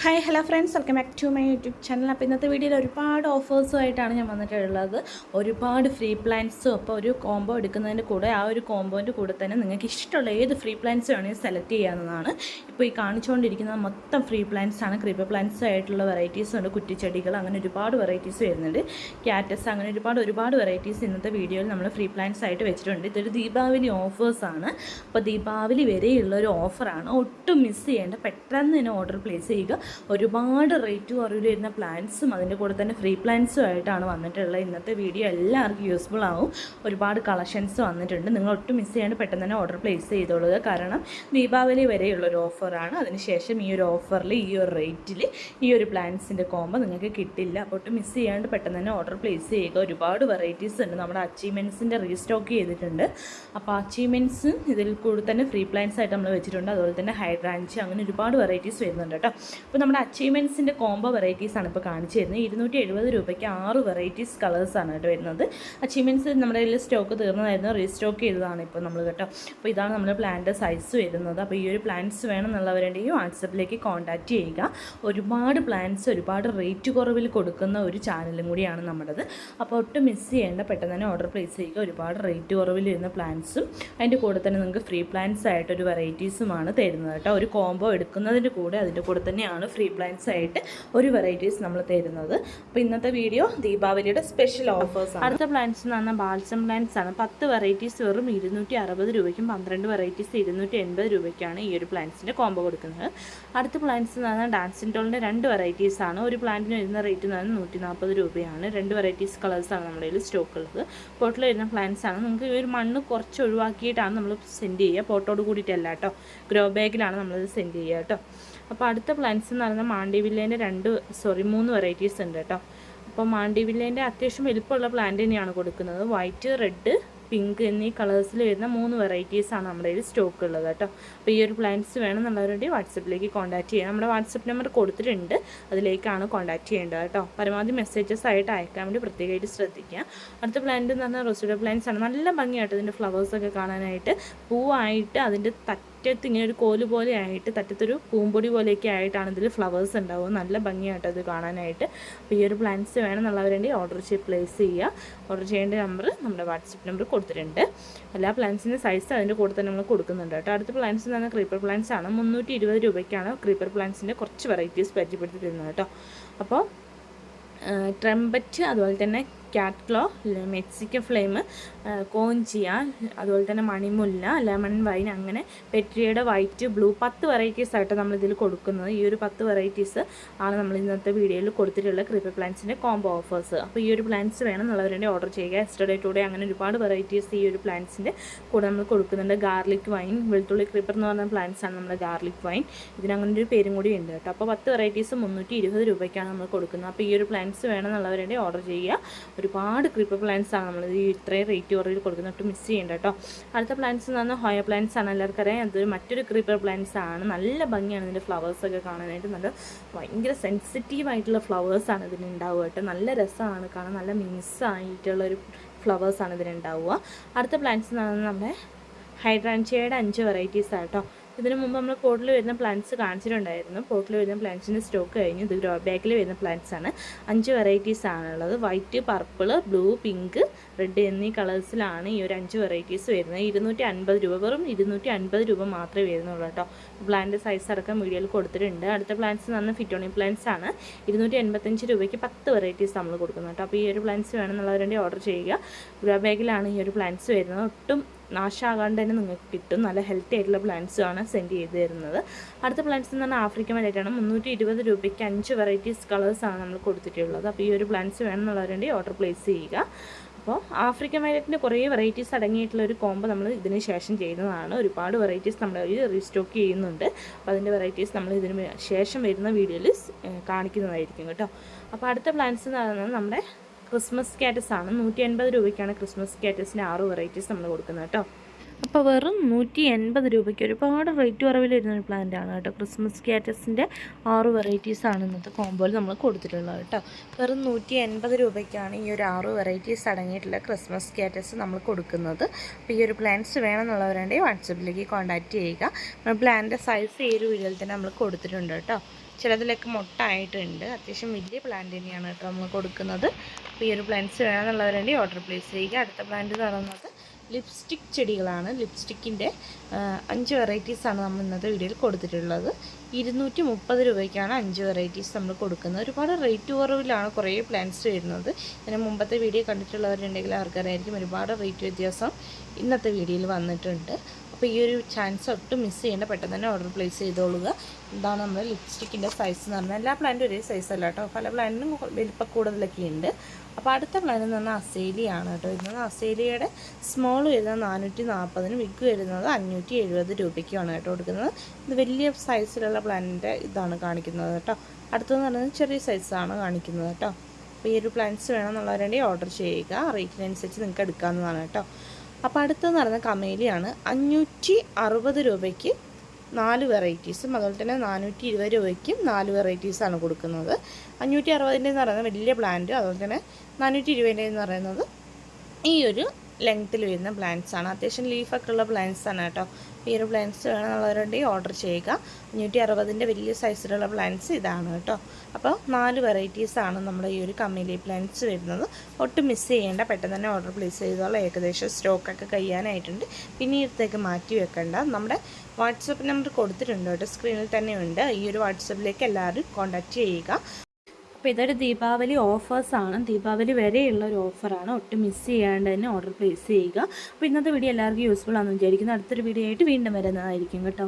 Hi hello friends welcome back to my YouTube channel അപ്പോൾ ഇന്നത്തെ വീഡിയോയിൽ ഒരുപാട് ഓഫേഴ്സുമായിട്ടാണ് ഞാൻ വന്നിട്ടുള്ളത്. ഒരുപാട് ഫ്രീ പ്ലാൻസും അപ്പോൾ ഒരു കോംബോ എടുക്കുന്നതിന്റെ കൂടെ ആ ഒരു കോംബോന്റെ കൂടെ തന്നെ നിങ്ങൾക്ക് ഇഷ്ടമുള്ള ഏത് ഫ്രീ പ്ലാൻസ് വേണമെങ്കിൽ സെലക്ട് ചെയ്യാവുന്നതാണ്. ഇപ്പോൾ ഈ കാണിച്ചുകൊണ്ടിരിക്കുന്നത് മൊത്തം ഫ്രീ പ്ലാൻസ് ആണ്. ക്രീപ്പർ പ്ലാൻസ് ആയിട്ടുള്ള വെറൈറ്റീസ് ഉണ്ട്. കുറ്റിച്ചെടികൾ അങ്ങനെ ഒരുപാട് വെറൈറ്റീസ് വരുന്നുണ്ട്. ക്യാറ്റസ് അങ്ങനെ ഒരുപാട് ഒരുപാട് വെറൈറ്റീസ് ഇന്നത്തെ വീഡിയോയിൽ നമ്മൾ ഫ്രീ പ്ലാൻസ് ആയിട്ട് വെച്ചിട്ടുണ്ട്. ഇതൊരു ദീപാവലി ഓഫേഴ്സാണ് അപ്പോൾ ദീപാവലി വരെയുള്ള ഒരു ഓഫറാണ് ഒട്ടും മിസ് ചെയ്യേണ്ട പെട്ടെന്ന് തന്നെ ഓർഡർ പ്ലേസ് ചെയ്യുക. ഒരുപാട് റേറ്റ് കുറവിൽ വരുന്ന പ്ലാൻസും അതിന്റെ കൂടെ തന്നെ ഫ്രീ പ്ലാൻസും ആയിട്ടാണ് വന്നിട്ടുള്ളത്. ഇന്നത്തെ വീഡിയോ എല്ലാവർക്കും യൂസ്ഫുൾ ആവും. ഒരുപാട് കളക്ഷൻസ് വന്നിട്ടുണ്ട്. നിങ്ങൾ ഒട്ടും മിസ് ചെയ്യാണ്ട് പെട്ടെന്ന് തന്നെ ഓർഡർ പ്ലേസ് ചെയ്തോളുക. കാരണം ദീപാവലി വരെയുള്ള ഒരു ഓഫറാണ് അതിനുശേഷം ഈ ഒരു ഓഫറിൽ ഈ ഒരു റേറ്റിൽ ഈ ഒരു പ്ലാൻസിന്റെ കോമ്പോ നിങ്ങൾക്ക് കിട്ടില്ല. അപ്പോൾ ഒട്ടും മിസ് ചെയ്യാണ്ട് പെട്ടെന്ന് തന്നെ ഓർഡർ പ്ലേസ് ചെയ്യുക. ഒരുപാട് വെറൈറ്റീസ് ഉണ്ട്. നമ്മുടെ അച്ചീവ്മെന്റ്സിന്റെ റീസ്റ്റോക്ക് ചെയ്തിട്ടുണ്ട്. അപ്പോൾ അച്ചീവ്മെന്റ്സ് ഇതിൽ കൂടി തന്നെ ഫ്രീ പ്ലാൻസ് ആയിട്ട് നമ്മൾ വെച്ചിട്ടുണ്ട്. അതുപോലെ തന്നെ ഹൈഡ്രാഞ്ച് അങ്ങനെ ഒരുപാട് വെറൈറ്റീസ് വരുന്നുണ്ട് കേട്ടോ. അപ്പോൾ നമ്മുടെ അച്ചീവ്മെന്റ്സിന്റെ കോംബോ വെറൈറ്റീസ് ആണ് ഇപ്പോൾ കാണിച്ചു തരുന്നത്. ഇരുന്നൂറ്റി എഴുപത് രൂപയ്ക്ക് ആറ് വെറൈറ്റീസ് കളേഴ്സാണ് കേട്ടോ വരുന്നത്. അച്ചീവ്മെന്റ്സ് നമ്മുടെ കയ്യിൽ സ്റ്റോക്ക് തീർന്നതായിരുന്നു. റീസ്റ്റോക്ക് ചെയ്തതാണ് ഇപ്പോൾ നമ്മൾ കേട്ടോ. അപ്പോൾ ഇതാണ് നമ്മുടെ പ്ലാന്റെ സൈസ് വരുന്നത്. അപ്പോൾ ഈ ഒരു പ്ലാന്റ്സ് വേണം എന്നുള്ളവരുണ്ടെങ്കിൽ വാട്സപ്പിലേക്ക് കോൺടാക്റ്റ് ചെയ്യുക. ഒരുപാട് പ്ലാന്റ്സ് ഒരുപാട് റേറ്റ് കുറവിൽ കൊടുക്കുന്ന ഒരു ചാനലും കൂടിയാണ് നമ്മുടേത്. അപ്പോൾ ഒട്ടും മിസ് ചെയ്യേണ്ട പെട്ടെന്ന് തന്നെ ഓർഡർ പ്ലേസ് ചെയ്യുക. ഒരുപാട് റേറ്റ് കുറവിൽ വരുന്ന പ്ലാന്റ്സും അതിന്റെ കൂടെ തന്നെ നിങ്ങൾക്ക് ഫ്രീ പ്ലാന്റ്സ് ആയിട്ടൊരു വെറൈറ്റീസുമാണ് തരുന്നത് കേട്ടോ. ഒരു കോംബോ എടുക്കുന്നതിന്റെ കൂടെ അതിന്റെ കൂടെ തന്നെയാണ് ഫ്രീ പ്ലാൻസ് ആയിട്ട് ഒരു വെറൈറ്റീസ് നമ്മൾ തരുന്നത്. അപ്പോൾ ഇന്നത്തെ വീഡിയോ ദീപാവലിയുടെ സ്പെഷ്യൽ ഓഫേഴ്സ് അടുത്ത പ്ലാൻസ് എന്ന് പറഞ്ഞാൽ ബാൽസം പ്ലാൻസ് ആണ്. പത്ത് വെറൈറ്റീസ് വെറും ഇരുന്നൂറ്റി അറുപത് രൂപയ്ക്കും പന്ത്രണ്ട് വെറൈറ്റീസ് ഇരുന്നൂറ്റി എൺപത് രൂപയ്ക്കാണ് ഈ ഒരു പ്ലാന്റ്സിന്റെ കോംബോ കൊടുക്കുന്നത്. അടുത്ത പ്ലാന്റ്സ് എന്ന് പറഞ്ഞാൽ ഡാൻസിൻ ടോളിന്റെ രണ്ട് വെറൈറ്റീസ് ആണ്. ഒരു പ്ലാന്റിന് വരുന്ന റേറ്റ് എന്ന് പറഞ്ഞാൽ നൂറ്റി നാൽപ്പത് രൂപയാണ്. രണ്ട് വെറൈറ്റീസ് കളേഴ്സാണ് നമ്മുടെ കയ്യിൽ സ്റ്റോക്ക് ഉള്ളത്. പോട്ടിൽ വരുന്ന പ്ലാന്റ്സ് ആണ്. നമുക്ക് ഈ ഒരു മണ്ണ് കുറച്ച് ഒഴിവാക്കിയിട്ടാണ് നമ്മൾ സെൻഡ് ചെയ്യുക. പോട്ടോട് കൂടിയിട്ടല്ല കേട്ടോ. ഗ്രോ ബാഗിലാണ് നമ്മളത് സെൻഡ് ചെയ്യുക കേട്ടോ. അപ്പോൾ അടുത്ത പ്ലാന്റ്സ് എന്ന് പറയുന്നത് മാണ്ടിവില്ലേന്റെ രണ്ട് സോറി മൂന്ന് വെറൈറ്റീസ് ഉണ്ട് കേട്ടോ. അപ്പോൾ മാണ്ടിവില്ലേന്റെ അത്യാവശ്യം വലിപ്പമുള്ള പ്ലാന്റ് തന്നെയാണ് കൊടുക്കുന്നത്. വൈറ്റ് റെഡ് പിങ്ക് എന്നീ കളേഴ്സിൽ വരുന്ന മൂന്ന് വെറൈറ്റീസാണ് നമ്മുടെ കയ്യിൽ സ്റ്റോക്ക് ഉള്ളത് കേട്ടോ. അപ്പോൾ ഈ ഒരു പ്ലാന്റ്സ് വേണമെന്നുള്ളവരുണ്ടെങ്കിൽ വാട്സപ്പിലേക്ക് കോൺടാക്ട് ചെയ്യാം നമ്മുടെ വാട്സപ്പ് നമ്പർ കൊടുത്തിട്ടുണ്ട്. അതിലേക്കാണ് കോൺടാക്ട് ചെയ്യേണ്ടത് കേട്ടോ. പരമാവധി മെസ്സേജസ് ആയിട്ട് അയക്കാൻ വേണ്ടി പ്രത്യേകമായിട്ട് ശ്രദ്ധിക്കുക. അടുത്ത പ്ലാന്റ് എന്ന് പറഞ്ഞാൽ റൊസിഡോ പ്ലാന്റ്സ് ആണ്. നല്ല ഭംഗിയായിട്ട് ഇതിന്റെ ഫ്ലവേഴ്സൊക്കെ കാണാനായിട്ട് പൂവായിട്ട് അതിന്റെ തറ്റത്ത് ഇങ്ങനെ ഒരു കോൽ പോലെ ആയിട്ട് തറ്റത്തൊരു പൂമ്പൊടി പോലെയൊക്കെ ആയിട്ടാണ് ഇതിൽ ഫ്ലവേഴ്സ് ഉണ്ടാവും നല്ല ഭംഗിയായിട്ട് അത് കാണാനായിട്ട്. അപ്പോൾ ഈ ഒരു പ്ലാന്റ്സ് വേണമെന്നുള്ളവരുണ്ടെങ്കിൽ ഓർഡർ ചെയ്ത് പ്ലേസ് ചെയ്യുക. ഓർഡർ ചെയ്യേണ്ട നമ്പർ നമ്മുടെ വാട്സപ്പ് നമ്പർ കൊടുത്തിട്ടുണ്ട്. എല്ലാ പ്ലാന്റ്സിന്റെ സൈസ് അതിന്റെ കൂടെ തന്നെ നമ്മൾ കൊടുക്കുന്നുണ്ട് കേട്ടോ. അടുത്ത പ്ലാന്റ്സ് എന്ന് പറഞ്ഞാൽ ക്രീപ്പർ പ്ലാന്റ്സ് ആണ്. മുന്നൂറ്റി ഇരുപത് രൂപയ്ക്കാണ് ക്രീപ്പർ പ്ലാന്റ്സിന്റെ കുറച്ച് വെറൈറ്റീസ് പരിചയപ്പെടുത്തി തരുന്നത് കേട്ടോ അപ്പോൾ ട്രംപറ്റ് അതുപോലെ തന്നെ cat claw Mexican flame congea അതുപോലെ തന്നെ മണിമുല്ല ലെമൺ വൈൻ അങ്ങനെ പെട്രിയുടെ വൈറ്റ് ബ്ലൂ പത്ത് വെറൈറ്റീസ് ആയിട്ട് നമ്മൾ ഇതിൽ കൊടുക്കുന്നത്. ഈ ഒരു പത്ത് വെറൈറ്റീസ് ആണ് നമ്മൾ ഇന്നത്തെ വീഡിയോയിൽ കൊടുത്തിട്ടുള്ള ക്രീപ്പർ പ്ലാന്റ്സിന്റെ കോംബോ ഓഫേഴ്സ് അപ്പോൾ ഈ ഒരു പ്ലാന്റ്സ് വേണം എന്നുള്ളവരുടെ ഓർഡർ ചെയ്യുക. എസ്റ്റർഡേ ടുഡേ അങ്ങനെ ഒരുപാട് വെറൈറ്റീസ് ഈ ഒരു പ്ലാന്റ്സിന്റെ കൂടെ നമ്മൾ കൊടുക്കുന്നുണ്ട്. ഗാർലിക് വൈൻ വെളുത്തുള്ളി ക്രിപ്പർ എന്ന് പറഞ്ഞ പ്ലാന്റ്സ് ആണ് നമ്മുടെ ഗാർലിക് വൈൻ ഇതിനങ്ങനെ ഒരു പേരും കൂടി ഉണ്ട് കേട്ടോ. അപ്പോൾ പത്ത് വെറൈറ്റീസ് മുന്നൂറ്റി ഇരുപത് രൂപയ്ക്കാണ് നമ്മൾ കൊടുക്കുന്നത്. അപ്പോൾ ഈ ഒരു പ്ലാന്റ്സ് വേണം എന്നുള്ളവരുടെ ഓർഡർ ചെയ്യുക. ഒരുപാട് ക്രീപ്പർ പ്ലാന്റ്സ് ആണ് നമ്മൾ ഈ ഇത്രയും റേറ്റ് കുറവിൽ കൊടുക്കുന്ന ഒട്ടും മിസ് ചെയ്യേണ്ട കേട്ടോ. അടുത്ത പ്ലാന്റ്സ് എന്ന് പറഞ്ഞാൽ ഹോയ പ്ലാന്റ്സ് ആണ്. എല്ലാവർക്കും അറിയാം. അത് മറ്റൊരു ക്രീപ്പർ പ്ലാന്റ്സ് ആണ്. നല്ല ഭംഗിയാണ് ഇതിന്റെ ഫ്ലവേഴ്സൊക്കെ കാണാനായിട്ട്. നല്ല ഭയങ്കര സെൻസിറ്റീവ് ആയിട്ടുള്ള ഫ്ലവേഴ്സാണ് ഇതിന് ഉണ്ടാവുക കേട്ടോ. നല്ല രസമാണ് കാണാൻ. നല്ല മിസ് മിസ്സായിട്ടുള്ളൊരു ഫ്ലവേഴ്സാണ് ഇതിനുണ്ടാവുക അടുത്ത പ്ലാന്റ്സ് എന്ന് പറഞ്ഞാൽ നമ്മുടെ ഹൈഡ്രാൻഷ്യയുടെ അഞ്ച് വെറൈറ്റീസ് ആട്ടോ ഇതിന് മുമ്പ് നമ്മൾ പോട്ടിൽ വരുന്ന പ്ലാന്റ്സ് കാണിച്ചിട്ടുണ്ടായിരുന്നു. പോട്ടിൽ വരുന്ന പ്ലാന്റ്സിന്റെ സ്റ്റോക്ക് കഴിഞ്ഞു. ഇത് ഗ്രോ ബാഗിൽ വരുന്ന പ്ലാന്റ്സ് ആണ്. അഞ്ച് വെറൈറ്റീസ് ആണുള്ളത്. White purple blue pink red എന്നീ കളേഴ്സിലാണ് ഈ ഒരു അഞ്ച് വെറൈറ്റീസ് വരുന്നത്. ഇരുന്നൂറ്റി അൻപത് രൂപ വെറും ഇരുന്നൂറ്റി അൻപത് രൂപ മാത്രമേ വരുന്നുള്ളൂ കേട്ടോ. പ്ലാന്റ് സൈസ് അടക്കം വീഡിയോയിൽ കൊടുത്തിട്ടുണ്ട്. അടുത്ത പ്ലാന്റ്സ് എന്ന് ഫിറ്റോണി പ്ലാന്റ്സ് ആണ്. ഇരുന്നൂറ്റി എൺപത്തഞ്ച് രൂപയ്ക്ക് പത്ത് വെറൈറ്റീസ് നമ്മൾ കൊടുക്കുന്നത് കേട്ടോ. അപ്പോൾ ഈ ഒരു പ്ലാന്റ്സ് വേണമെന്നുള്ളവരുടെ ഓർഡർ ചെയ്യുക. ഗ്രോ ബാഗിലാണ് ഈ ഒരു പ്ലാന്റ്സ് വരുന്നത്. ഒട്ടും നാശമാകാണ്ട് തന്നെ നിങ്ങൾക്ക് കിട്ടും. നല്ല ഹെൽത്തി ആയിട്ടുള്ള പ്ലാന്റ്സും ആണ് സെൻഡ് ചെയ്ത് തരുന്നത് അടുത്ത പ്ലാന്റ്സ് എന്ന് പറഞ്ഞാൽ ആഫ്രിക്കൻ വലൈറ്റാണ് മുന്നൂറ്റി ഇരുപത് രൂപയ്ക്ക് അഞ്ച് വെറൈറ്റീസ് കളേഴ്സാണ് നമ്മൾ കൊടുത്തിട്ടുള്ളത്. അപ്പോൾ ഈ ഒരു പ്ലാന്റ്സ് വേണമെന്നുള്ളവരുടെ ഓർഡർ പ്ലേസ് ചെയ്യുക. അപ്പോൾ ആഫ്രിക്കൻ വയലറ്റിന്റെ കുറേ വെറൈറ്റീസ് അടങ്ങിയിട്ടുള്ള ഒരു കോംബോ നമ്മൾ ഇതിന് ശേഷം ചെയ്യുന്നതാണ്. ഒരുപാട് വെറൈറ്റീസ് നമ്മൾ റീസ്റ്റോക്ക് ചെയ്യുന്നുണ്ട്. അപ്പോൾ അതിന്റെ വെറൈറ്റീസ് നമ്മൾ ഇതിന് ശേഷം വരുന്ന വീഡിയോയിൽ കാണിക്കുന്നതായിരിക്കും കേട്ടോ. അപ്പോൾ അടുത്ത പ്ലാന്റ്സ് എന്ന് പറയുന്നത് നമ്മുടെ ക്രിസ്മസ് കാറ്റസ് ആണ്. നൂറ്റി എൺപത് രൂപയ്ക്കാണ് ക്രിസ്മസ് കാറ്റസിന് ആറ് വെറൈറ്റീസ് നമ്മൾ കൊടുക്കുന്നത് കേട്ടോ അപ്പോൾ വെറും നൂറ്റി എൺപത് രൂപയ്ക്ക് ഒരുപാട് റേറ്റ് കുറവിൽ വരുന്ന ഒരു പ്ലാന്റ് ആണ് കേട്ടോ ക്രിസ്മസ് കാറ്റസിന്റെ ആറ് വെറൈറ്റീസ് ആണ് ഇന്നത്തെ കോമ്പോയിൽ നമ്മൾ കൊടുത്തിട്ടുള്ളത് കേട്ടോ വെറും നൂറ്റി എൺപത് രൂപയ്ക്കാണ് ഈ ഒരു ആറ് വെറൈറ്റീസ് അടങ്ങിയിട്ടുള്ള ക്രിസ്മസ് കാറ്റസ് നമ്മൾ കൊടുക്കുന്നത്. അപ്പോൾ ഈ ഒരു പ്ലാന്റ്സ് വേണമെന്നുള്ളവരുണ്ടെങ്കിൽ വാട്സപ്പിലേക്ക് കോൺടാക്റ്റ് ചെയ്യുക. പ്ലാന്റിന്റെ സൈസ് ഈ ഒരു വീഡിയോയിൽ തന്നെ നമ്മൾ കൊടുത്തിട്ടുണ്ട് കേട്ടോ ചിലതിലൊക്കെ മുട്ട ആയിട്ടുണ്ട് അത്യാവശ്യം വലിയ പ്ലാന്റ് തന്നെയാണ് കേട്ടോ നമ്മൾ കൊടുക്കുന്നത്. അപ്പോൾ ഈ ഒരു പ്ലാന്റ്സ് വേണമെന്നുള്ളവരുണ്ട് ഓർഡർ പ്ലേസ് ചെയ്യുക. അടുത്ത പ്ലാന്റ് എന്ന് പറയുന്നത് ലിപ്സ്റ്റിക് ചെടികളാണ്. ലിപ്സ്റ്റിക്കിന്റെ അഞ്ച് വെറൈറ്റീസാണ് നമ്മൾ ഇന്നത്തെ വീഡിയോയിൽ കൊടുത്തിട്ടുള്ളത്. ഇരുന്നൂറ്റി മുപ്പത് രൂപയ്ക്കാണ് അഞ്ച് വെറൈറ്റീസ് നമ്മൾ കൊടുക്കുന്നത്. ഒരുപാട് റേറ്റ് കുറവിലാണ് കുറേ പ്ലാന്റ്സ് വരുന്നത്. ഇതിന് മുമ്പത്തെ വീഡിയോ കണ്ടിട്ടുള്ളവരുണ്ടെങ്കിൽ അവർക്കറിയായിരിക്കും ഒരുപാട് റേറ്റ് വ്യത്യാസം ഇന്നത്തെ വീഡിയോയിൽ വന്നിട്ടുണ്ട്. അപ്പോൾ ഈ ഒരു ചാൻസ് ഒട്ടും മിസ് ചെയ്യേണ്ട. പെട്ടെന്ന് തന്നെ ഓർഡർ പ്ലേസ് ചെയ്തോളുക. ഇതാണ് നമ്മുടെ ലിപ്സ്റ്റിക്കിന്റെ സൈസ് എന്ന് പറഞ്ഞാൽ എല്ലാ പ്ലാന്റും ഒരേ സൈസ് അല്ല കേട്ടോ. പല പ്ലാന്റിനും വലിപ്പം കൂടുതലൊക്കെ ഉണ്ട്. അപ്പോൾ അടുത്ത പ്ലാൻ എന്ന് പറഞ്ഞാൽ അസേലിയാണ് കേട്ടോ ഇന്ന് അസേലിയുടെ സ്മോൾ വരുന്നത് നാനൂറ്റി നാൽപ്പതിനും വിഗ് വരുന്നത് അഞ്ഞൂറ്റി എഴുപത് രൂപയ്ക്കുമാണ് കേട്ടോ കൊടുക്കുന്നത്. ഇത് വലിയ സൈസിലുള്ള പ്ലാന്റിന്റെ ഇതാണ് കാണിക്കുന്നത് കേട്ടോ. അടുത്തതെന്ന് പറയുന്നത് ചെറിയ സൈസാണ് കാണിക്കുന്നത് കേട്ടോ. അപ്പോൾ ഈ ഒരു പ്ലാന്റ്സ് വേണമെന്നുള്ളവരുണ്ടെങ്കിൽ ഓർഡർ ചെയ്യുക. റേറ്റിനനുസരിച്ച് നിങ്ങൾക്ക് എടുക്കാവുന്നതാണ് കേട്ടോ. അപ്പോൾ അടുത്തെന്ന് പറയുന്നത് കമേലിയാണ്. അഞ്ഞൂറ്റി അറുപത് രൂപയ്ക്ക് നാല് വെറൈറ്റീസും അതുപോലെ തന്നെ നാനൂറ്റി ഇരുപത് രൂപയ്ക്കും നാല് വെറൈറ്റീസാണ് കൊടുക്കുന്നത്. അഞ്ഞൂറ്റി അറുപതിന്റെ എന്ന് പറയുന്നത് വലിയ പ്ലാന്റ് അതുപോലെ തന്നെ നാനൂറ്റി ഇരുപതിന്റെ എന്ന് പറയുന്നത് ഈ ഒരു ലെങ്ത്തിൽ വരുന്ന പ്ലാന്റ്സാണ് അത്യാവശ്യം ലീഫൊക്കെ ഉള്ള പ്ലാന്റ്സ് ആണ് കേട്ടോ. ഈ ഒരു പ്ലാന്റ്സ് വേണമെന്നുള്ളവരുണ്ടെങ്കിൽ ഓർഡർ ചെയ്യുക. അഞ്ഞൂറ്റി അറുപതിന്റെ വലിയ സൈസിലുള്ള പ്ലാന്റ്സ് ഇതാണ് കേട്ടോ. അപ്പോൾ നാല് വെറൈറ്റീസാണ് നമ്മുടെ ഈ ഒരു കമ്മിലി പ്ലാന്റ്സ് വരുന്നത്. ഒട്ടും മിസ് ചെയ്യേണ്ട പെട്ടെന്ന് തന്നെ ഓർഡർ പ്ലേസ് ചെയ്തോളാം. ഏകദേശം സ്റ്റോക്കൊക്കെ കഴിയാനായിട്ടുണ്ട്. പിന്നീടത്തേക്ക് മാറ്റി വെക്കേണ്ട. നമ്മുടെ വാട്സപ്പ് നമ്പർ കൊടുത്തിട്ടുണ്ട് കേട്ടോ. സ്ക്രീനിൽ തന്നെ ഉണ്ട് ഈ ഒരു വാട്സപ്പിലേക്ക് എല്ലാവരും കോൺടാക്റ്റ് ചെയ്യുക. അപ്പോൾ ഇതൊരു ദീപാവലി ഓഫേഴ്സാണ്. ദീപാവലി വരെയുള്ള ഒരു ഓഫറാണ്. ഒട്ടും മിസ് ചെയ്യാണ്ട് തന്നെ ഓർഡർ പ്ലേസ് ചെയ്യുക. അപ്പോൾ ഇന്നത്തെ വീഡിയോ എല്ലാവർക്കും യൂസ്ഫുൾ ആണെന്ന് വിചാരിക്കുന്നു. അടുത്തൊരു വീഡിയോ ആയിട്ട് വീണ്ടും വരുന്നതായിരിക്കും കേട്ടോ.